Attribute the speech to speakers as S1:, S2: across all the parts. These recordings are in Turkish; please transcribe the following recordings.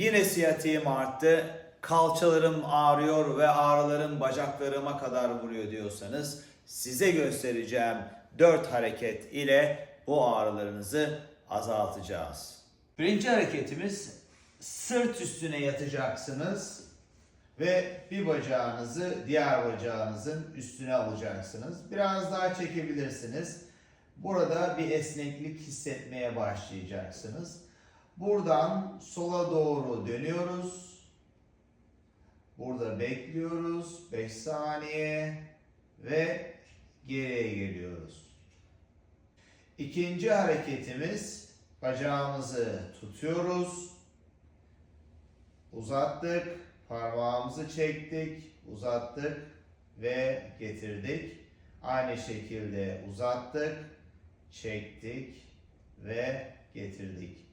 S1: Yine siyatiğim arttı. Kalçalarım ağrıyor ve ağrılarım bacaklarıma kadar vuruyor diyorsanız size göstereceğim 4 hareket ile bu ağrılarınızı azaltacağız. Birinci hareketimiz sırt üstüne yatacaksınız ve bir bacağınızı diğer bacağınızın üstüne alacaksınız. Biraz daha çekebilirsiniz. Burada bir esneklik hissetmeye başlayacaksınız. Buradan sola doğru dönüyoruz. Burada bekliyoruz 5 saniye ve geriye geliyoruz. İkinci hareketimiz bacağımızı tutuyoruz. Uzattık, parmağımızı çektik, uzattık ve getirdik. Aynı şekilde uzattık, çektik ve getirdik.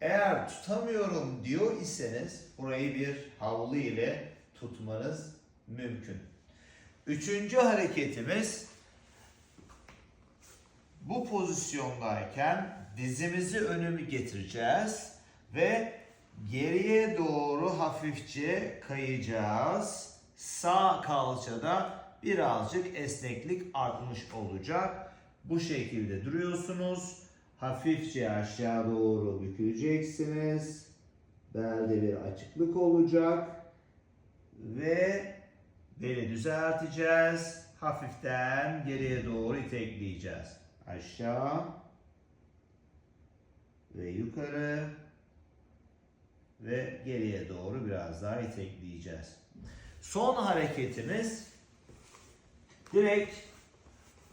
S1: Eğer tutamıyorum diyor iseniz burayı bir havlu ile tutmanız mümkün. Üçüncü hareketimiz bu pozisyondayken dizimizi önümü getireceğiz ve geriye doğru hafifçe kayacağız. Sağ kalçada birazcık esneklik artmış olacak. Bu şekilde duruyorsunuz. Hafifçe aşağı doğru büküleceksiniz. Belde bir açıklık olacak. Ve beli düzelteceğiz. Hafiften geriye doğru itekleyeceğiz. Aşağı ve yukarı ve geriye doğru biraz daha itekleyeceğiz. Son hareketimiz direkt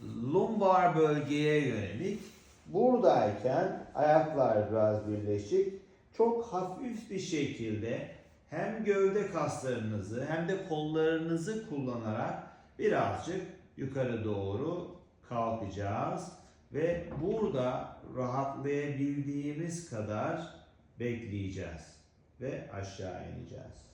S1: lumbar bölgeye yönelik. Buradayken ayaklar biraz birleşik. Çok hafif bir şekilde hem gövde kaslarınızı hem de kollarınızı kullanarak birazcık yukarı doğru kalkacağız ve burada rahatlayabildiğimiz kadar bekleyeceğiz ve aşağı ineceğiz.